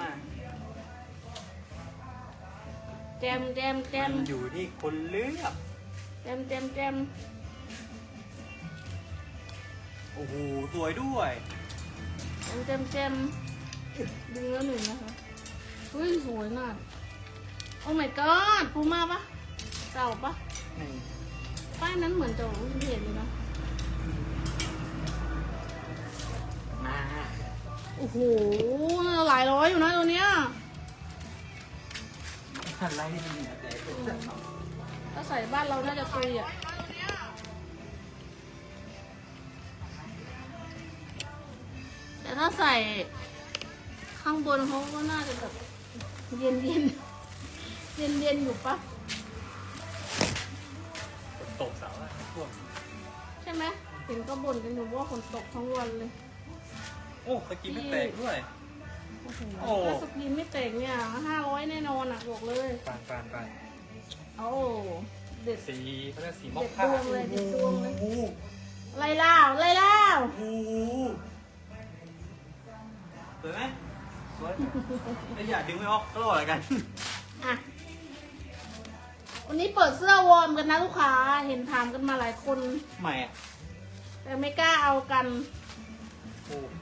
ม่าแจมแจมแจมมันอยู่ที่คนเลือกแจมแจมแจมโอ้โหสวยด้วยแจมแจมแจมดึงแล้วหนึ่งนะคะเฮ้ยสวยน่ะโอ้ my god ปูมาปะเก่าปะนี่ป้ายนั้นเหมือนจะเห็นเลยนะ โอ้โหหลายร้อยอยู่นะตัวเนี้ยอะไรเนี่ยแต่ถ้าใส่บ้านเราน่าจะตุยอะแต่ถ้าใส่ข้างบนเขาก็น่าจะแบบเย็นเย็นเย็นเย็นๆอยู่ปะตกเสาอะท่วมใช่ไหมเห็นก็บ่นกันอยู่ว่าฝนตกทั้งวันเลย โอ้สกินไม่แตกด้วย โอ้โหโอ้ ถ้าสกรีนไม่เตกเนี่ยห้าร้อยแน่นอนอะบอกเลยปานปานปานโอ้เด็ด สีเขาเรียกสีมเด็อดคค่าดวงเลยเด็ดดวงเลย โอ้โหไล่ล่าวไล่ล่าวโอ้โหสวยไหมสวยไม่อยากดึงไม่ออกก็รออะไรกัน อะ วันนี้เปิดเสื้อวอร์มกันนะลูกค้า เห็นถามกันมาหลายคน ใหม่อะแต่ไม่กล้าเอากัน โอ้โ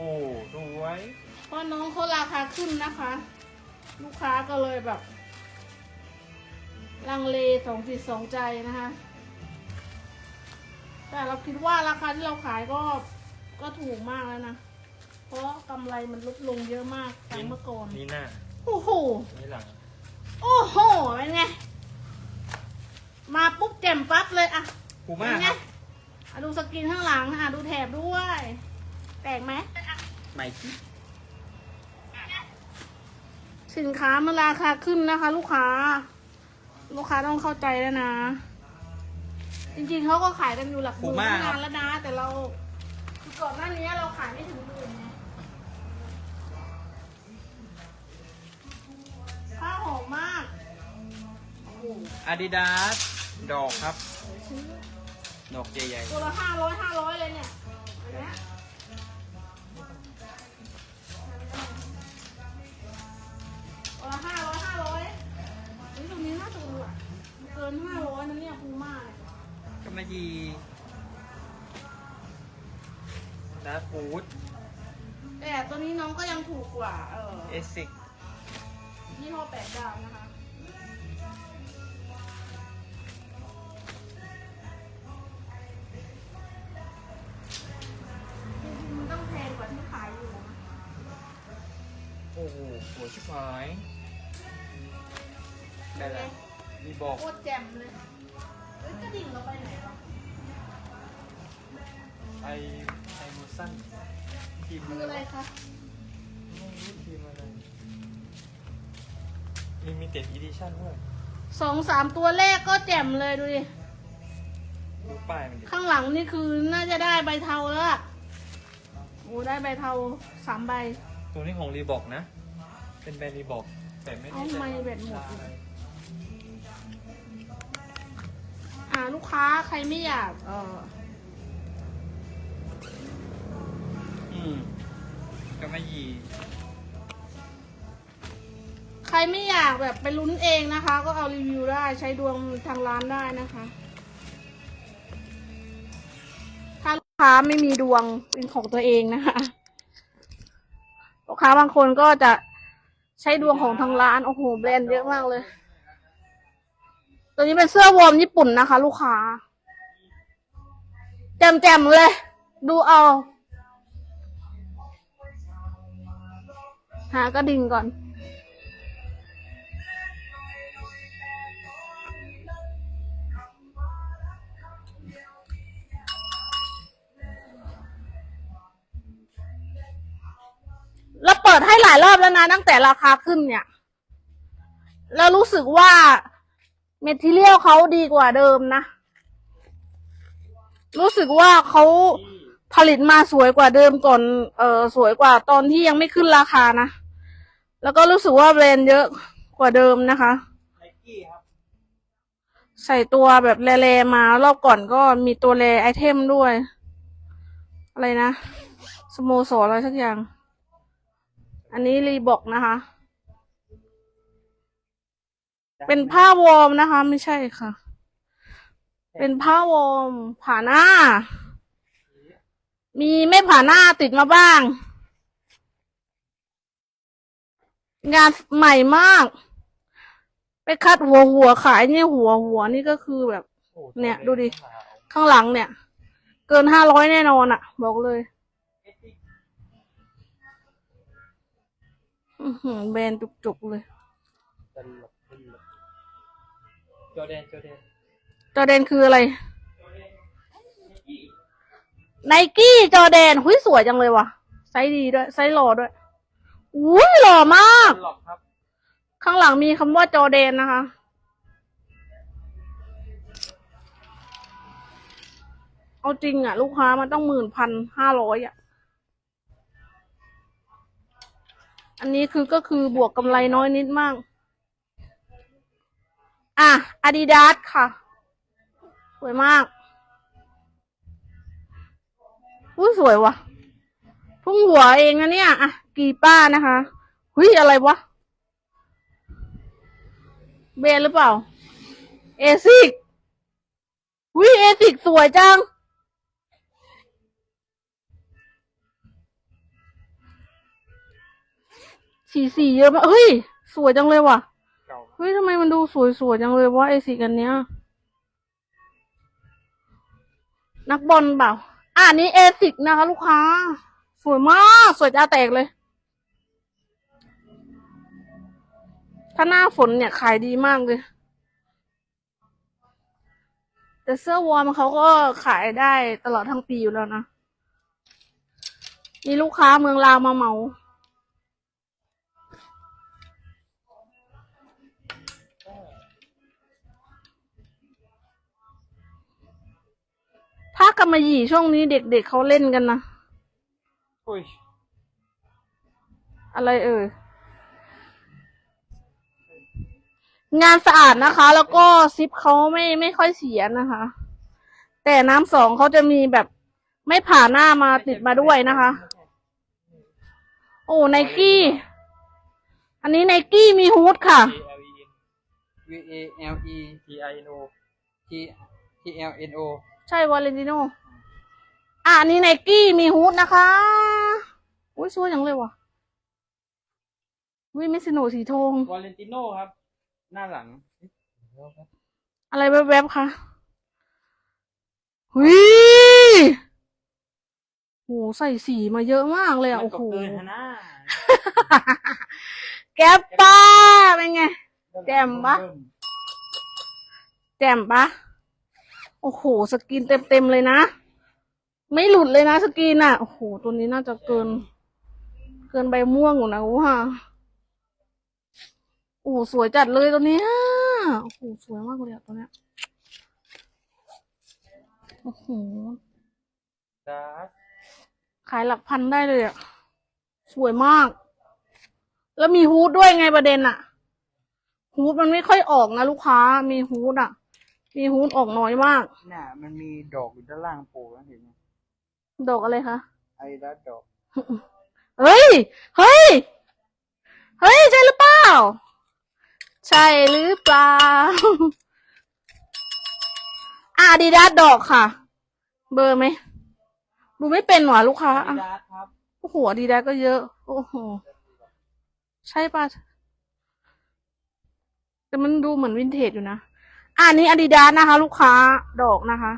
อ้สวยเพราะน้องเขาราคาขึ้นนะคะ ลูกค้าก็เลยแบบ ลังเลสองจิตสองใจนะคะ แต่เราคิดว่าราคาที่เราขายก็ก็ถูกมากแล้วนะ เพราะกำไรมันลดลงเยอะมากจากเมื่อก่อน นี่หน้าโอ้โห นี่หลังโอ้โหเป็นไง มาปุ๊บแจ่มปั๊บเลยอะปูเป็ม่านคไงรับอะดูสกินข้างหลังอะดูแถบด้วย แปลกไหมให ม่ที่สินค้ามันราคาขึ้นนะคะ ลูกค้า ลูกค้าต้องเข้าใจแล้วนะ จริงๆเขาก็ขายกันอยู่หลักหมื่นตั้งนานแล้วนะ แต่เราคือก่อนหน้านี้เราขายไม่ถึงหมื่นไงผ้าหอมมากโอ้โหอาดิดาสดอกครับชิ้นดอกใหญ่ตัวละห้าร้อยห้าร้อยเลยเนี่ยอันเนี้ย ละห้าร้อยห้าร้อยเฮ้ยตรงนี้น่าจะดูอะเกินห้าร้อยนะเนี่ยพูม่าเนี่ยๆก็มายีดาร์ฟูดแต่ตัวนี้น้องก็ยังถูกกว่า เออเอซิกยี่ห้อแปดดาวนะคะ จริงๆมันต้องแพงกว่าที่ขายอยู่นะ โอ้โหสวยชิบหายได้แล้วมีบอกโคตรแจ่มเลยเฮ้ยกระดิ่งเราไปไหนวะไอไอมูสันทีมคืออะอะไรไรวะคะไม่รู้ทีมอะไรลิมิเต็ดอีดิชั่นด้วยสองสามตัวแรกก็แจ่มเลยดูดิ ดูป้ายมันดิข้างหลังนี่คือน่าจะได้ใบเทาแล้วอะโอ้ได้ใบเทาสามใบ ตัวนี้ของรีบอกนะ เป็นแบรนด์รีบอกแต่ไม่แน่เอาใจไม่แบตหมดอะไร อ่าลูกค้าใครไม่อยาก เอออืมก็มายีใครไม่อยากแบบไปลุ้นเองนะคะ ก็เอารีวิวได้ใช้ดวงทางร้านได้นะคะ ถ้าลูกค้าไม่มีดวงเป็นของตัวเองนะคะลูกค้าบางคนก็จะใช้ดวงของทางร้าน โอ้โห แบรนด์เยอะมากเลย ตัวนี้เป็นเสื้อวอร์มญี่ปุ่นนะคะ ลูกค้า แจ่มๆเลย ดูเอา หากระดิ่งก่อนเราเปิดให้หลายรอบแล้วนะ ตั้งแต่ราคาขึ้นเนี่ย แล้วรู้สึกว่า เมทีเรียลเขาดีกว่าเดิมนะ รู้สึกว่าเขาผลิตมาสวยกว่าเดิมก่อน เออสวยกว่าตอนที่ยังไม่ขึ้นราคานะ แล้วก็รู้สึกว่าแบรนด์เยอะกว่าเดิมนะคะ ใส่ตัวแบบแรๆมารอบก่อนก็มีตัวแรไอเทมด้วย อะไรนะ สโมสรอะไรสักอย่าง อันนี้รีบอกนะคะ เป็นผ้าวอร์มนะคะ ไม่ใช่ค่ะ เป็นผ้าวอร์มผ่าหน้า มีไม่ผ่าหน้าติดมาบ้าง งานใหม่มาก ไปคัดหัวหัวขายเนี่ยหัวหัวนี่ก็คือแบบโอ้เนี่ย ดูดิ ข้างหลังเนี่ย เกินห้าร้อยแน่นอนอะบอกเลยอือหือแบรนด์จุกๆเลยตลกตลกจ อแดนจอแดนจอแดนคืออะไรไนกี้จอแดนหุยสวยจังเลยว่ะ ไซส์ดีด้วย ไซส์หล่อด้วยอุ้ยหล่อมากตลกครับ ข้างหลังมีคำว่าจอแดนนะคะ เอาจริงอะ ลูกค้ามันต้องหมื่นพันห้าร้อยอะ อันนี้คือก็คือบวกกำไรน้อยนิดมาก อะอาดิดาสค่ะ สวยมากอุ้ยสวยว่ะ พุ่งหัวเองนะเนี่ย อะ กีป้านะคะหุยอะไรวะ เบนหรือเปล่า เอซิกวิเอซิกสวยจังสีสีเยอะมากเฮ้ย สวยจังเลยว่ะ เก่า เฮ้ยทำไมมันดูสวยๆจังเลยวะเอซิกันเนี้ย นักบอลเปล่า อ่านี้เอซิกนะคะ ลูกค้า สวยมาก สวยจ้าแตกเลย ถ้าหน้าฝนเนี่ยขายดีมากเลย แต่เสื้อวอร์มเขาก็ขายได้ตลอดทั้งปีอยู่แล้วนะ มีลูกค้าเมืองลาวมาเหมา ถ้ากำมะหยี่ช่วงนี้เด็กๆเเขาเล่นกันนะอุ้ยอะไรเอ่ยงานสะอาดนะคะ แล้วก็ซิปเขาไม่ไม่ค่อยเสียนะคะ แต่น้ำสองเขาจะมีแบบไม่ผ่าหน้ามาติดมาด้วยนะคะ โอ้ไนกี้ อันนี้ไนกี้มีฮูดค่ะ V A L E T I N O T T L N O ใช่วาเลนติโนอะอันนี้ไนกี้มีฮูดนะคะ อุ้ยสวยจังเลยว่ะวิมิสโนสีทองวาเลนติโนครับ หน้าหลัง อะไรแวบๆคะหุยโหใส่สีมาเยอะมากเลยอะมันโอ้ก็โหเกินนะแกปป้าเป็นไง แจ่มปะแจ่มปะ โอ้โห สกินเต็มๆเลยนะ ไม่หลุดเลยนะสกินอะ โอ้โห ตัวนี้น่าจะเกิน เกินใบม่วงอยู่นะว้าโอ้โห สวยจัดเลยตัวเนี้ยโอ้โห สวยมากเลยอะตัวเนี้ย โอ้โหดัสขายหลักพันได้เลยอะสวยมาก แล้วมีฮูดด้วยไงประเด็นอะฮูดมันไม่ค่อยออกนะลูกค้า มีฮูดอะ มีฮูดออกน้อยมากเนี่ยมันมีดอกอยู่ด้านล่างโผล่นะเห็นไหมดอกอะไรคะ ไอ้ดัสดอกเฮ้ย เฮ้ย เฮ้ย ใช่หรือเปล่า ใช่หรือเปล่า อาดีดาดอกค่ะ เบอร์ไหม ดูไม่เป็นหว่าลูกค้าไอ้อะดัสครับ โอ้โหดีดาก็เยอะ โอ้โห ใช่ป่ะ แต่มันดูเหมือนวินเทจอยู่นะ อะอันนี้อาดิดาสนะคะ ลูกค้าดอกนะคะ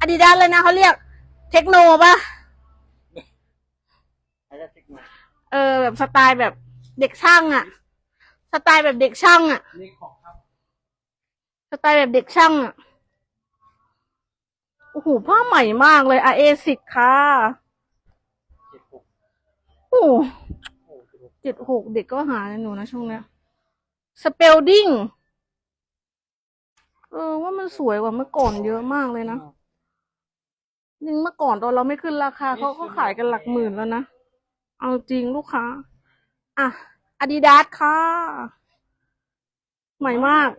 อาดิดาสเลยนะเขาเรียกเทคโนป่ะไอ้ดัสเทคโนเออแบบสไตล์แบบเด็กช่างอะสไตล์แบบเด็กช่างอะนี่ของครับสไตล์แบบเด็กช่างอะโอ้โหผ้าใหม่มากเลยอะเอสิกค่ะเจ็ดหกโอ้โหโอ้โหเจ็ดหกเด็กก็หาในหนูนะช่วงเนี้ยสเปลดิ้ง เออว่ามันสวยกว่าเมื่อก่อนเยอะมากเลยนะยิ่งเมื่อก่อนตอนเราไม่ขึ้นราคาเขาก็ขายกันหลักหมื่นแล้วนะ เอาจริงลูกค้า อะอาดิดาสค่ะ ใหม่มาก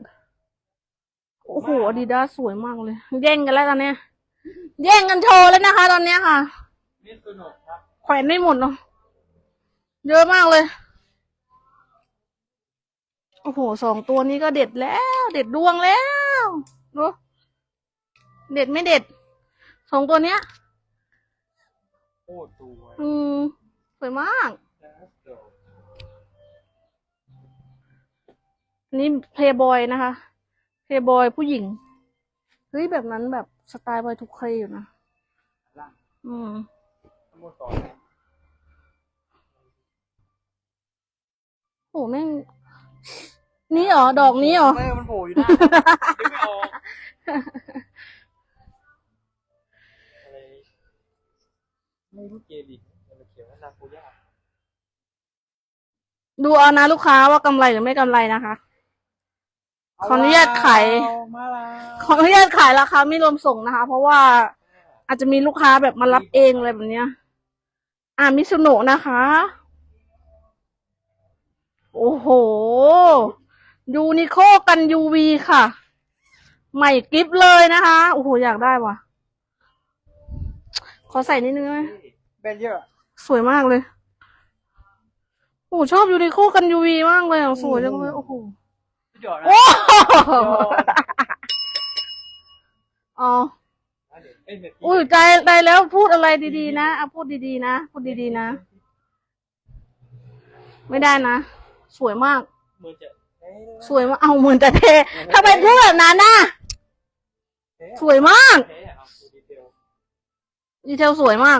โอ้โหอาดิดาสสวยมากเลย แย่งกันแล้วตอนเนี้ย แย่งกันโชว์แล้วนะคะ ตอนเนี้ยค่ะมิสุโนะครับแขวนไม่หมดเนาะ เยอะมากเลย โอ้โหสองตัวนี้ก็เด็ดแล้ว เด็ดดวงแล้วดูเด็ดไม่เด็ดสองตัวเนี้ยโคตรสวยอืมสวยมากแล้วเดี๋ยวอันนี้เพย์บอยนะคะเพย์บอยผู้หญิงเฮ้ยแบบนั้นแบบสไตล์บอยทุกเคยอยู่นะล่างอืมสโมสรนะโอ้แม่ง นี่เหรอ ดอกนี้เหรอไม่มันโผล่อยู่หน้าดึงไม่ออกอะไรไม่รู้เกดิมันเขียนว่านาโกย่าดูเอานะลูกค้าว่ากำไรหรือไม่กำไรนะคะ ขออนุญาตขายมาแล้วขออนุญาตขายราคาไม่รวมส่งนะคะ เพราะว่าอาจจะมีลูกค้าแบบมารับเองอะไรแบบเนี้ย อ่ามิซุโนะนะคะ โอ้โห ยูนิโคกันยูวีค่ะ ใหม่กริฟเลยนะคะโอ้โหอยากได้ว่ะ ขอใส่นิดนึงได้ไหมแบนเยอะสวยมากเลยโอ้โหชอบยูนิโคกันยูวีมากเลยอะสวยจังเลยโอ้โหสุดยอดนะโอ้โหอ๋อเอ้ยเม็ดอุ้ยใจได้แล้วพูดอะไรดีๆนะอะพูดดีๆนะ พูดดีๆนะ ไม่ได้นะ สวยมากมือจะเอ้ย สวยมากเอาเหมือนแต่เททำไมพูดแบบนั้นน่ะเท่สวยมากเท่อะเอาดูดีเทลดีเทลสวยมาก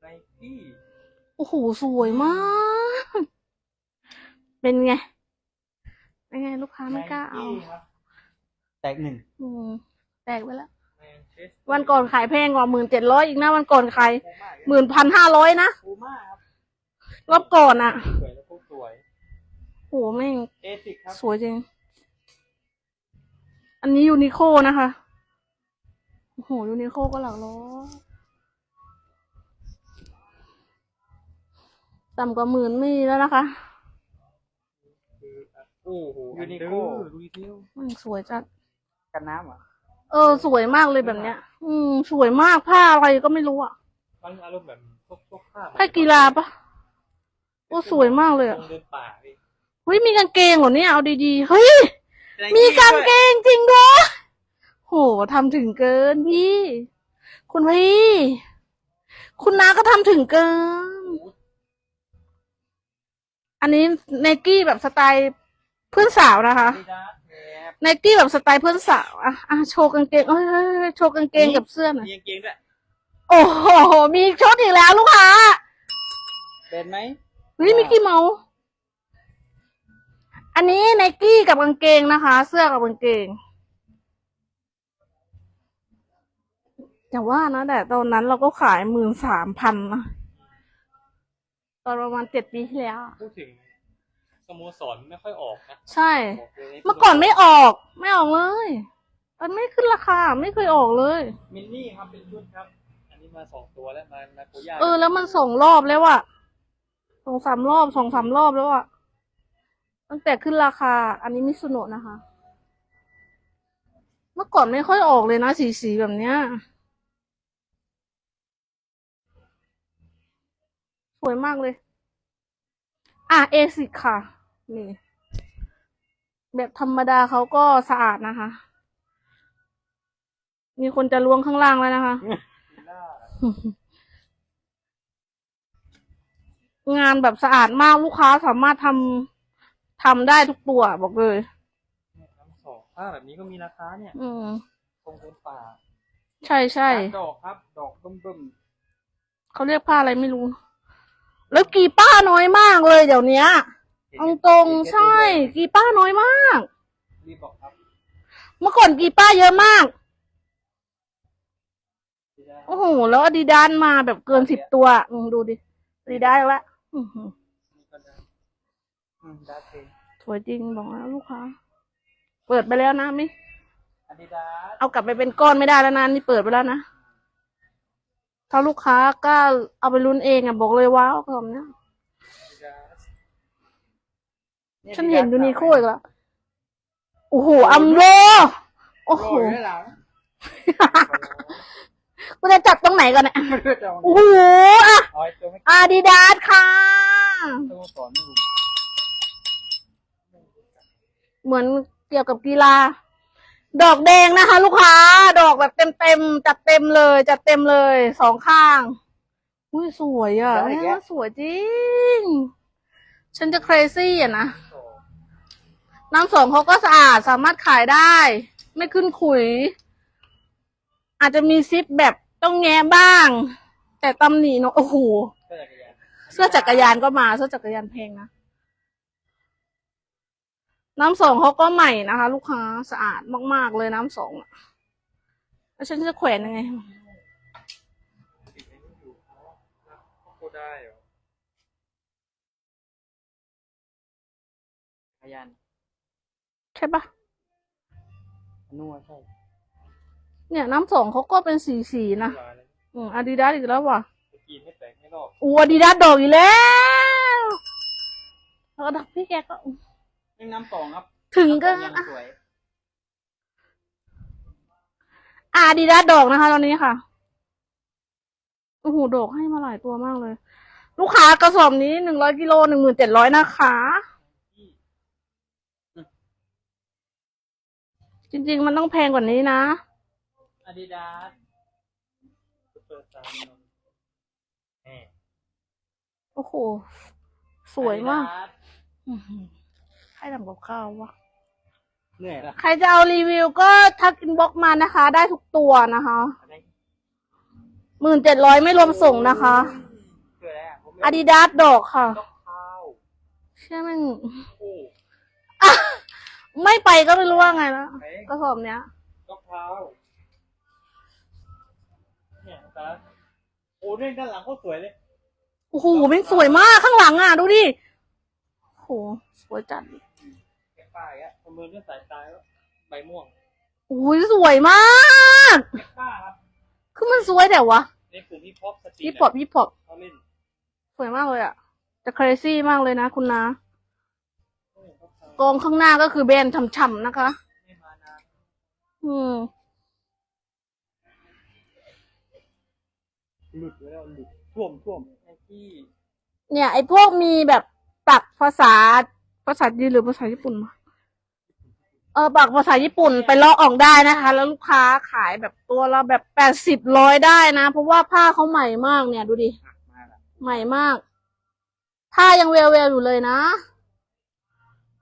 ไนกี้โอ้โห สวยมาก เป็นไง เป็นไง ลูกค้าไม่กล้าเอาครับแตกหนึ่งอืมแตกไปแล้วแมนเชสวันก่อนขายแพงกว่าหมื่นเจ็ดร้อยอีกนะวันก่อนขายโคม่าหมื่นพันห้าร้อยนะโคม่าครับรอบก่อนอะสวยแล้วก็สวย โหแม่งเอซิกครับ สวยจริง อันนี้ยูนิโคนะคะ โอ้โหยูนิโคก็หลักร้อยต่ำกว่าหมื่นไม่มีแล้วนะคะ โอ้โหยูนิโคดูดีเทลมันสวยจัด กันน้ำเหรอะเออ สวยมากเลยแบบเนี้ย อืม สวยมากผ้าอะไรก็ไม่รู้อะ มันอารมณ์แบบพวกพวกผ้าผ้ากีฬาปะโอ้สวยมากเลยอะเดินป่าพี่เฮ้ยมีกางเกงเหรอเนี่ยเอาดีๆ เฮ้ย มีกางเกงจริงด้วยโหทำถึงเกินพี่ คุณพี่ คุณน้าก็ทำถึงเกิน อันนี้ไนกี้แบบสไตล์เพื่อนสาวนะคะดีนะแหมไนกี้แบบสไตล์เพื่อนสาวอะอะโชว์กางเกงเอ้ยเอ้ยเอ้ยโชว์กางเกงกับเสื้อหน่อยมีกางเกงด้วย โอ้โห มีชุดอีกแล้วลูกค้าเด่นไหมเฮ้ยมิกกี้เมาส์ อันนี้ไนกี้กับกางเกงนะคะ เสื้อกับกางเกงอย่างว่านะแต่ตอนนั้นเราก็ขายหมื่นสามพันนะตอนประมาณเจ็ดปีที่แล้วอะพูดถึงสโมสรไม่ค่อยออกนะใช่ บอกเลยเมื่อก่อนไม่ออก ไม่ออกเลย มันไม่ขึ้นราคาไม่เคยออกเลย มินนี่ครับเป็นชุดครับ อันนี้มาสองตัวแล้วมานาโกย่าเออ แล้วมันส่งรอบแล้วอะสองสามรอบสองสามรอบแล้วอะ ตั้งแต่ขึ้นราคา อันนี้มิสุโนะนะคะ เมื่อก่อนไม่ค่อยออกเลยนะสีสีแบบเนี้ย สวยมากเลย อะเอซิค่ะ นี่ แบบธรรมดาเขาก็สะอาดนะคะ มีคนจะล้วงข้างล่างแล้วนะคะงานแบบสะอาดมากลูกค้าสามารถทำ ทำได้ทุกตัวบอกเลยทั้งสองผ้าแบบนี้ก็มีราคาเนี่ยอืมตรงเป็นป่าใช่ใช่ ดอกครับ ดอกบึ้มเขาเรียกผ้าอะไรไม่รู้ แล้วกีป้าน้อยมากเลยเดี๋ยวเนี้ยๆเอาตรงๆใช่กีป้าน้อยมาก รีบบอกครับเมื่อก่อนกีป้าเยอะมากโอ้โห แล้วอาดิดานมาแบบเกินสิบตัวอืมดูดิอาดิดาอีกละอื้อหือนี่ก็ได้ อืมดาเทนสวยจริงบอกแล้วลูกค้า เปิดไปแล้วนะมิอาดิดาสเอากลับไปเป็นก้อนไม่ได้แล้วนะนี่เปิดไปแล้วนะ ถ้าลูกค้ากล้าเอาไปลุ้นเองอะบอกเลยว้าวคำเนี้ยอาดิดาสฉันเห็นยูนิโคอีกแล้วโอ้โหอัมโรโอ้โอ้โหโหด้านหลังกูจะจับตรงไหนก่อนเนี่ยไม่รู้จะเอาโอ้โหอะเอาไอ้ตัวไม่อาดิดาสค่ะตัวสอนไม่รู้ เหมือนเกี่ยวกับกีฬา ดอกแดงนะคะ ลูกค้า ดอกแบบเต็มเต็มๆจัดเต็มเลย จัดเต็มเลยสองข้างอุ้ยสวยอะเนี่ยสวยจริง ฉันจะ crazy อะนะ น้ำสองเขาก็สะอาดสามารถขายได้ ไม่ขึ้นขุย อาจจะมีซิปแบบต้องแง้บ้าง แต่ตำหนิเนอะโอ้โห เสื้อจักรยานเสื้อจักรยานก็มา เสื้อจักรยานแพงนะ น้ำสองเขาก็ใหม่นะคะ ลูกค้าสะอาดมาก ๆ เลยน้ำสองอะแล้วฉันจะแขวนยังไงพูดได้เหรอจักรยานใช่ปะนัวใช่ เนี่ยน้ำสองเขาก็เป็นสีสีๆนะลายเลยอืมอาดิดาสอีกแล้วว่ะตะกี้ไม่แตกไม่รอบอูอาดิดาสดอกอีกแล้ว แล้วก็ดักพี่แกก็ นี่น้ำสองครับถึงก็ยังสวยอาดิดาสดอกนะคะ ตอนนี้ค่ะ โอ้โหดอกให้มาหลายตัวมากเลย ลูกค้ากระสอบนี้หนึ่งร้อยกิโลหนึ่งหมื่นเจ็ดร้อยนะคะ จริง ๆ มันต้องแพงกว่านี้นะ อาดิดาสซุปเปอร์สตาร์นนท์แหม่โอ้โห สวยมาก Adidas อื้อหือใครทำกับข้าววะเหนื่อยละใครจะเอารีวิวก็ทักอินบ็อกมานะคะ ได้ทุกตัวนะคะอะไรหมื่นเจ็ดร้อยไม่รวมส่งนะคะคืออะไรอะผมไม่อาดิดาสดอกค่ะ ต้องข้าวเชื่อแม่งโอ้อะไม่ไปก็ไม่รู้ว่าไงแล้วเฮ้ยกระสอบเนี้ย ต้องข้าวเนี่ยตาโอ้เรื่องด้านหลังก็สวยเลยโอ้โหแม่งสวยมากข้างหลังอะ ดูดิ โอ้โห สวยจัดแกะ ป้าอย่างเงี้ยประเมินด้วยสายตาแล้วใบม่วงโอ้ยสวยมากแกะป้าครับคือมันสวยแต่วะในกลุ่มฮิปฮอปสตรีทพี่ปอบพี่ปอบเขาเล่นสวยมากเลยอะจะ crazy มากเลยนะคุณนะเออต้องข้าวกองข้างหน้าก็คือแบรนด์ฉ่ำๆนะคะไม่มานานอืมหลุดไว้แล้วหลุดท่วมท่วมไอ้ที่เนี่ย ไอ้พวกมีแบบปักภาษาภาษาจีนหรือภาษาญี่ปุ่นมา เออปักภาษาญี่ปุ่นไปลอกออกได้นะคะ แล้วลูกค้าขายแบบตัวละแบบแปดสิบร้อยได้นะ เพราะว่าผ้าเขาใหม่มากเนี่ยดูดิหักมาละใหม่มาก ผ้ายังเวลเวลอยู่เลยนะ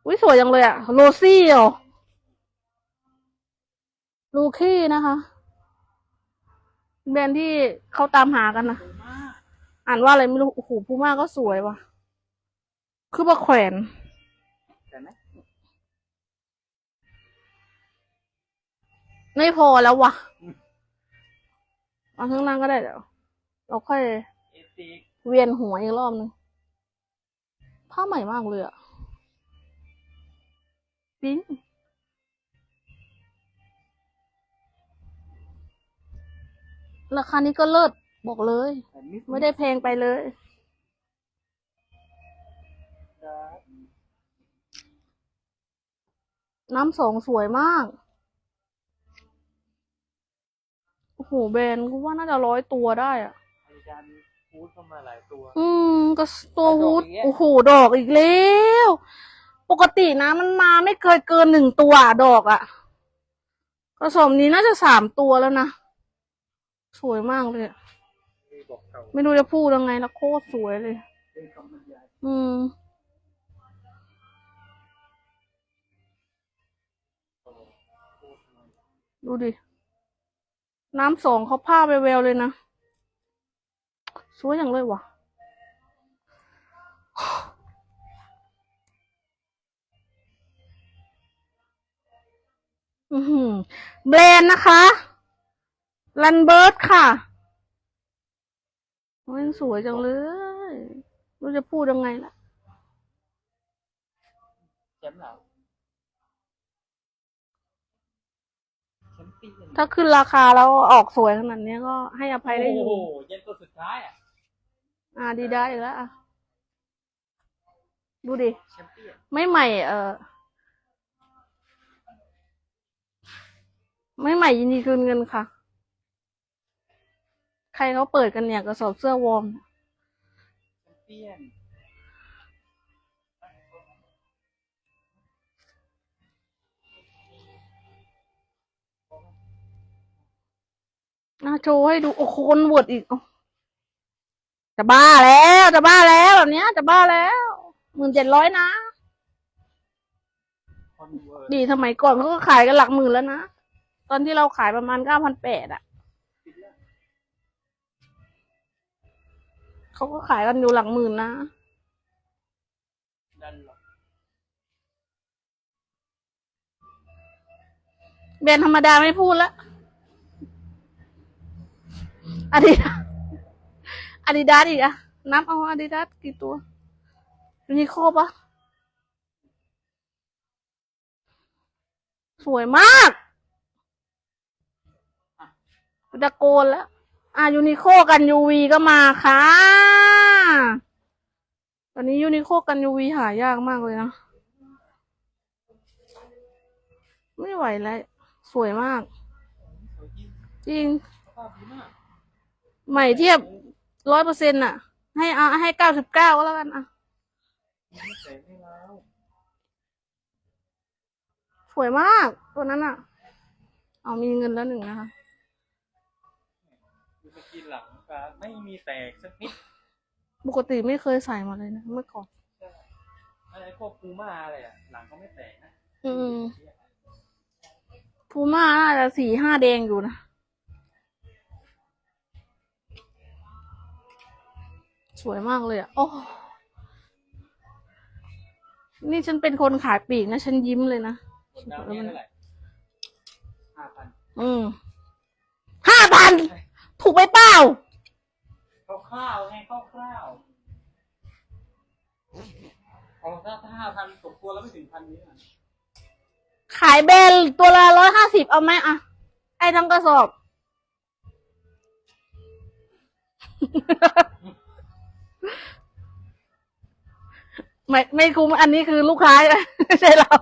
อุ้ยสวยจังเลยอะโรซี่เหรอลูคี้นะคะ แบรนด์ที่เขาตามหากันนะสวยมากอ่านว่าอะไรไม่รู้ โอ้โหพูม่าก็สวยว่ะ คือมาแขวน ไม่พอแล้ววะเอาข้างล่างก็ได้เดี๋ยวเราค่อยเวียนหัวอีกรอบนึงผ้าใหม่มากเลยอะปิ๊งราคานี้ก็เลิศบอกเลย ไม่ได้แพงไปเลยน้ำสองสวยมาก โอ้โหแบรนด์กูว่าน่าจะร้อยตัวได้อะอาจารย์พูดเข้ามาหลายตัว อืมก็ตัวดอกฮูดอีกแล้วโอ้โหดอกอีกแล้ว ปกตินะมันมาไม่เคยเกินหนึ่งตัวอะดอกอะ่ะกระสอบนี้น่าจะสามตัวแล้วนะ สวยมากเลยอะมีบอกเก่าไม่รู้จะพูดยังไงละโคตรสวยเลยเป็นคำบรรยายอืมดูดิ น้ำสองเขาผ้าไปแววเลยนะสวยอย่างเลยว่ะอือหือแบรนด์นะคะลันเบิร์ดค่ะโอ้ยสวยจังเลยรู้จะพูดยังไงล่ะแชมป์เหรอแชมเปี้ยน ถ้าขึ้นราคาแล้วออกสวยขนาดนี้ก็ให้อภัยได้อโอ้ยู่โหเย็นตัวสุดท้ายอะอ่าดีได้อีกแล้วอะดูดิ แชมเปี้ยนไม่ใหม่ เออไม่ใหม่ยินดีคืนเงินค่ะ ใครเขาเปิดกันเนี่ยกระสอบเสื้อวอร์มเปี้ยน นะโชว์ให้ดู โอ้โหคนบวดอีกโอ้จะบ้าแล้ว จะบ้าแล้วแบบเนี้ย จะบ้าแล้วหมื่นเจ็ดร้อยนะคอนเวิร์ดีสมัยก่อนเขาก็ขายกันหลักหมื่นแล้วนะ ตอนที่เราขายประมาณเก้าพันแปดอะ เขาก็ขายกันอยู่หลักหมื่นนะดันหรอกแบรนด์ธรรมดาไม่พูดละ อาดิดาอาดิดาสอีกอะนับเอาอาดิดาสกี่ตัวยูนิโคปะสวยมากตะโกนแล้ว อะยูนิโคกันยูวีก็มาค่ะตอนนี้ยูนิโคกันยูวีหายากมากเลยนะ ไม่ไหวแล้ว สวยมาก จริง ใหม่เทียบร้อยเปอร์เซ็นต์อะ ให้อะให้เก้าสิบเก้าก็แล้วกันอะไม่แตกไม่ร้าวสวยมากตัวนั้นอะ เอามีเงินแล้วหนึ่งนะคะดูสกินหลังกาไม่มีแตกสักนิดปกติไม่เคยใส่มาเลยนะเมื่อก่อนใช่ไอ้พวกปูม่าอะไรอะ หลังก็ไม่แตกนะอืมพูม่าน่าจะสี่ห้าแดงอยู่นะ สวยมากเลยอะ โอ้ นี่ฉันเป็นคนขายปลีกนะ ฉันยิ้มเลยนะกดดาวเนี่ยเท่าไหร่ห้าพันอืมห้าพัน ถูกไปเปล่าคร่าวๆไงคร่าวๆของถ้าห้าพันตกตัวแล้วไม่ถึงพันนี้อะขายแบรนด์ตัวละร้อยห้าสิบเอาไหมอะไอ้ทั้งกระสอบ ไม่ไม่คุ้มอันนี้คือลูกค้า ไม่ใช่เรา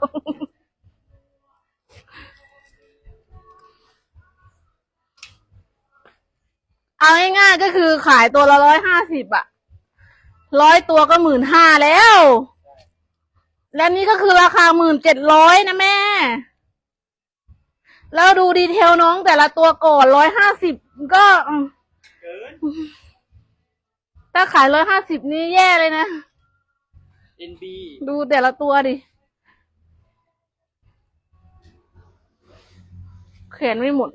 เอาง่ายๆก็คือขายตัวละร้อยห้าสิบอะร้อยตัวก็หมื่นห้าแล้ว และนี่ก็คือราคาหมื่นเจ็ดร้อยนะแม่ แล้วดูดีเทลน้องแต่ละตัวก่อนร้อยห้าสิบก็อืมเกินถ้าขายร้อยห้าสิบนี่แย่เลยนะ NB ดูแต่ละตัวดิ แขนไม่หมด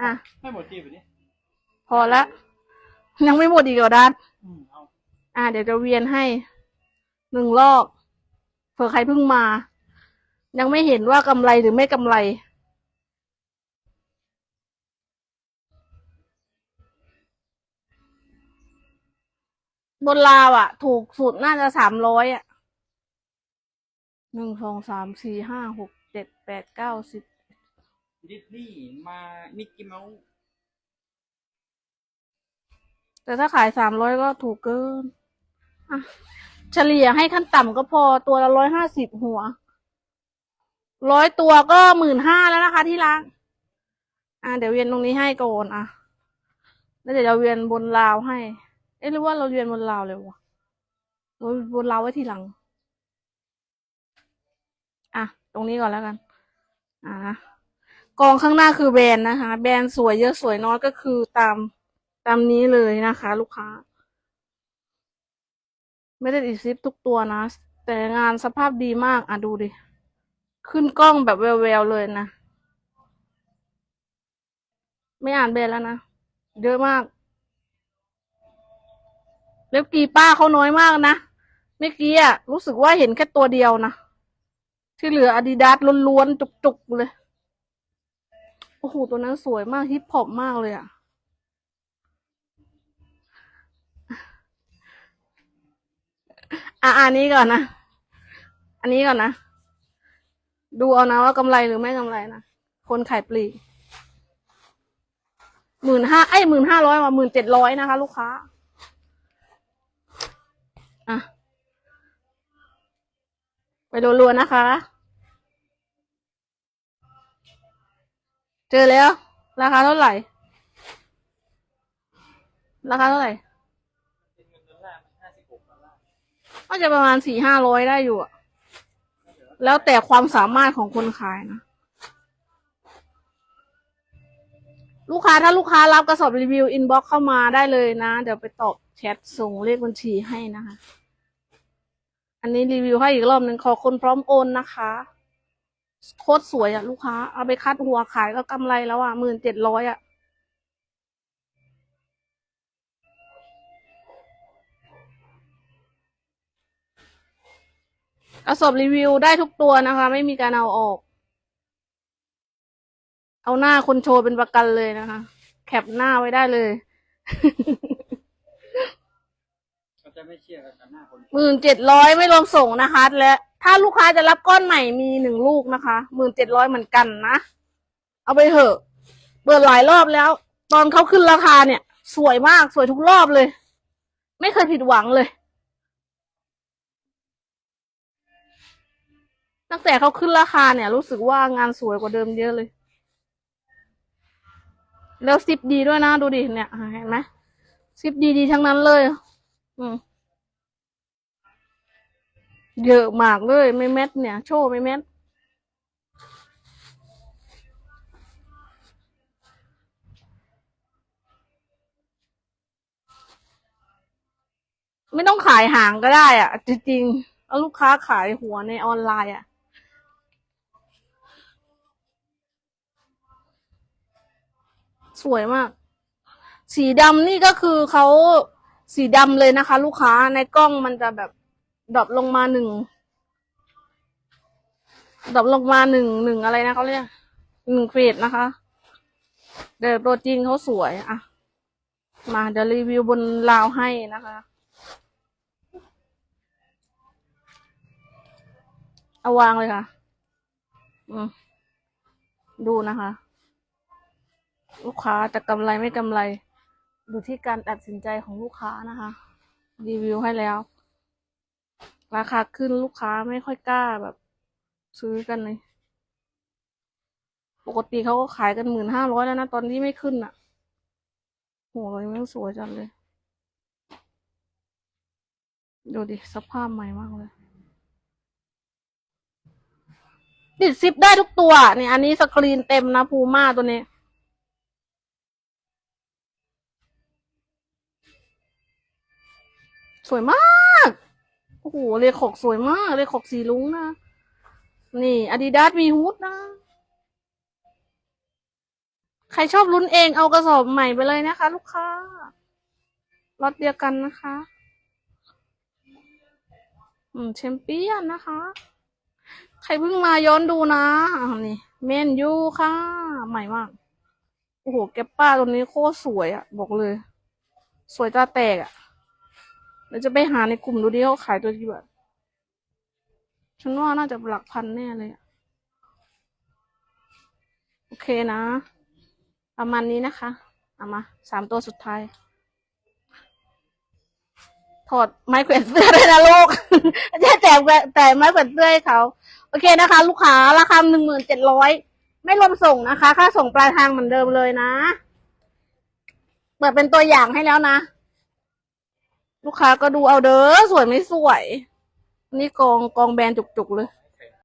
อะ ให้หมดจีบไปดิพอละ ยังไม่หมดอีกเหรอดันอืมเอาอะ เดี๋ยวจะเวียนให้หนึ่งรอบ เผื่อใครเพิ่งมา ยังไม่เห็นว่ากำไรหรือไม่กำไร บนลาวอะ ถูกสุดน่าจะสามร้อยอะหนึ่งสองสามสี่ห้าหกเจ็ดแปดเก้าสิบดิสนีย์มามิกกี้เมาส์แต่ถ้าขายสามร้อยก็ถูกเกินอะเฉลี่ยให้ขั้นต่ำก็พอตัวละร้อยห้าสิบหัวร้อยตัวก็หมื่นห้าแล้วนะคะ ที่ร้านอะเดี๋ยวเวียนตรงนี้ให้ก่อนอะแล้วเดี๋ยวเราเวียนบนราวให้เอ๊ะหรือว่าเราเวียนบนราวเลยวะเราบนราวไว้ทีหลัง อะ ตรงนี้ก่อนแล้วกัน อะกองข้างหน้าคือแบรนด์นะคะ แบรนด์สวยเยอะสวยน้อยก็คือตามตามนี้เลยนะคะ ลูกค้า ไม่ได้อีซิปทุกตัวนะ แต่งานสภาพดีมาก อะดูดิ ขึ้นกล้องแบบแววๆเลยนะ ไม่อ่านเบรนด์แล้วนะ เยอะมาก เล็บกีป้าเขาน้อยมากนะเมื่อกี้อะรู้สึกว่าเห็นแค่ตัวเดียวนะที่เหลืออาดิดาสล้วนๆจุกๆเลยโอ้โหตัวนั้นสวยมากฮิปฮอปมากเลยอะอะอันนี้ก่อนนะ อันนี้ก่อนนะ ดูเอานะว่ากำไรหรือไม่กำไรนะ คนขายปลีกหมื่นห้าไอ้หมื่นห้าร้อยมาหมื่นเจ็ดร้อยนะคะ ลูกค้า อะ ไปรัวๆนะคะ เจอแล้ว ราคาเท่าไหร่ ราคาเท่าไหร่เป็นเงินดอลลาร์ห้าสิบหกดอลลาร์ก็จะประมาณสี่ห้าร้อยได้อยู่อะแล้วแต่ความสามารถของคนขายนะ ลูกค้าถ้าลูกค้ารับกระสอบรีวิวอินบ็อกเข้ามาได้เลยนะ เดี๋ยวไปตอบแชทส่งเลขบัญชีให้นะคะ อันนี้รีวิวให้อีกรอบหนึ่งขอคนพร้อมโอนนะคะโคตรสวยอะลูกค้า เอาไปคัดหัวขายก็กำไรแล้วอะหมื่นเจ็ดร้อยอะกระสอบรีวิวได้ทุกตัวนะคะ ไม่มีการเอาออก เอาหน้าคนโชว์เป็นประกันเลยนะคะ แคปหน้าไว้ได้เลยเขาจะไม่เชื่อกันกับหน้าคนหมื่นเจ็ดร้อยไม่รวมส่งนะคะ และถ้าลูกค้าจะรับก้อนใหม่มีหนึ่งลูกนะคะหมื่นเจ็ดร้อยเหมือนกันนะ เอาไปเถอะ เปิดหลายรอบแล้ว ตอนเขาขึ้นราคาเนี่ย สวยมากสวยทุกรอบเลย ไม่เคยผิดหวังเลย ตั้งแต่เขาขึ้นราคาเนี่ย รู้สึกว่างานสวยกว่าเดิมเยอะเลย แล้วซิปดีด้วยนะ ดูดิเนี่ยเห็นไหมซิปดีดีๆทั้งนั้นเลย อืมเยอะมากเลย ไม่เม็ดเนี่ย โชว์ไม่เม็ดไม่ต้องขายหางก็ได้อะจริงๆเอาลูกค้าขายหัวในออนไลน์อะ สวยมาก สีดำนี่ก็คือเขาสีดำเลยนะคะ ลูกค้าในกล้องมันจะแบบดรอปลงมาหนึ่งดรอปลงมาหนึ่งหนึ่งอะไรนะเขาเรียกหนึ่งเกรดนะคะ เดี๋ยวตัวจริงเขาสวยอะมาเดี๋ยวรีวิวบนราวให้นะคะ เอาวางเลยค่ะ อืมดูนะคะ ลูกค้าจะกำไรไม่กำไร อยู่ที่การตัดสินใจของลูกค้านะคะ รีวิวให้แล้ว ราคาขึ้นลูกค้าไม่ค่อยกล้าแบบ ซื้อกันเลย ปกติเขาก็ขายกันหมื่นห้าร้อยแล้วนะตอนที่ไม่ขึ้นอะโหเลยมันสวยจังเลย ดูดิสภาพใหม่มากเลยติดซิปได้ทุกตัวเนี่ยอันนี้สกรีนเต็มนะ พูม่าตัวนี้ สวยมาก โอ้โหเลขกสวยมากเลขกสีลุงนะ นี่อาดิดาสมีฮูดนะ ใครชอบลุ้นเองเอากระสอบใหม่ไปเลยนะคะ ลูกค้ารถเดียวกันนะคะ อืมแชมเปี้ยนนะคะ ใครเพิ่งมาย้อนดูนะอ่านี่เมนยูค่ะ ใหม่มาก โอ้โห แกปป้าตัวนี้โคตรสวยอะบอกเลย สวยตาแตกอะ เดี๋ยวจะไปหาในกลุ่มดูดิเขาขายตัวกี่บาทฉันว่าน่าจะหลักพันแน่เลยอะโอเคนะ ประมาณนี้นะคะ เอามาสามตัวสุดท้าย ถอดไม้แขวนเสื้อด้วยนะลูกจะแจกแต่ไม้แขวนเสื้อให้เขา โอเคนะคะ ลูกค้าราคาหนึ่งหมื่นเจ็ดร้อยไม่รวมส่งนะคะ ค่าส่งปลายทางเหมือนเดิมเลยนะ เปิดเป็นตัวอย่างให้แล้วนะ ลูกค้าก็ดูเอาเด้อสวยไม่สวย นี่กองกองแบรนด์จุกๆเลย